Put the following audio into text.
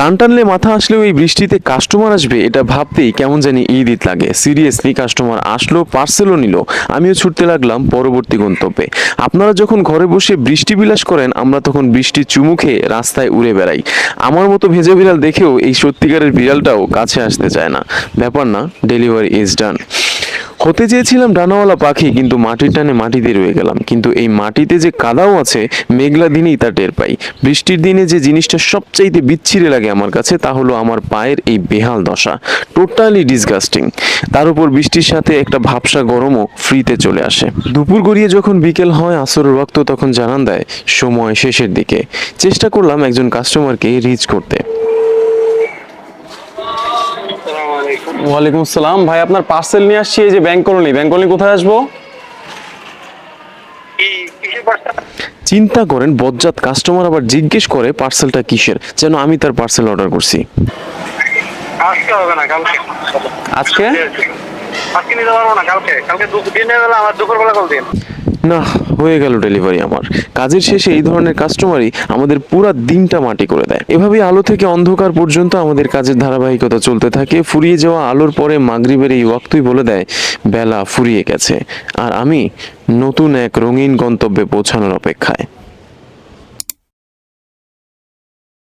কান টানলে মাথা আসলেও এই বৃষ্টিতে কাস্টমার আসবে, এটা ভাবতেই কেমন জানি ঈদ ঈদ লাগে। সিরিয়াসলি কাস্টমার আসলো পার্সেলও নিল। আমিও ছুটতে লাগলাম পরবর্তী গন্তব্যে। আপনারা যখন ঘরে বসে বৃষ্টি বিলাস করেন, আমরা তখন বৃষ্টির চুমু খেয়ে রাস্তায় উড়ে বেড়াই। আমার মতো ভেজা বিড়াল দেখেও এই সত্যিকারের বিড়ালটাও কাছে আসতে চায় না। ব্যাপার না ডেলিভারি ইজ ডান হতে চেয়েছিলাম ডানাওয়ালা পাখি, কিন্তু মাটির টানে মাটিতে রয়ে গেলাম। কিন্তু এই মাটিতে যে কাদাও আছে, মেঘলা দিনেই তা টের পাই। বৃষ্টির দিনে যে জিনিসটা সবচাইতে বিচ্ছিরে লাগে আমার কাছে, তা হলো আমার পায়ের এই বেহাল দশা। টোটালি ডিসগাস্টিং তার উপর বৃষ্টির সাথে একটা ভাবসা গরমও ফ্রিতে চলে আসে। দুপুর গড়িয়ে যখন বিকেল হয়, আসরের রক্ত তখন জানান দেয়, সময় শেষের দিকে। চেষ্টা করলাম একজন কাস্টমারকে রিচ করতে আসসালামু আলাইকুম ওয়ালাইকুম আসসালাম। ভাই আপনার পার্সেল নিয়ে আসছি এই যে ব্যাংক কলোনি ব্যাংক কলোনি কোথায় আসব? চিন্তা করেন বজ্জাত কাস্টমার আবার জিজ্ঞেস করে পার্সেলটা কিসের যেন আমি তার পার্সেল অর্ডার করছি। আজকে হবে না কালকে। আজকে? আজকে নিতে পারব না কালকে। কালকে দিনের বেলা আমার দুপুর বেলা কল দিন। না, হয়ে গেল ডেলিভারি আমার। কাজের শেষে এই ধরনের কাস্টমারই আমাদের পুরা দিনটা মাটি করে দেয়। এভাবেই আলো থেকে অন্ধকার পর্যন্ত আমাদের কাজের ধারাবাহিকতা চলতে থাকে। ফুরিয়ে যাওয়া আলোর পরে মাগরিবের এই ওয়াক্তই বলে দেয়, বেলা ফুরিয়ে গেছে। আর আমি নতুন এক রঙিন গন্তব্যে পৌঁছানোর অপেক্ষায়।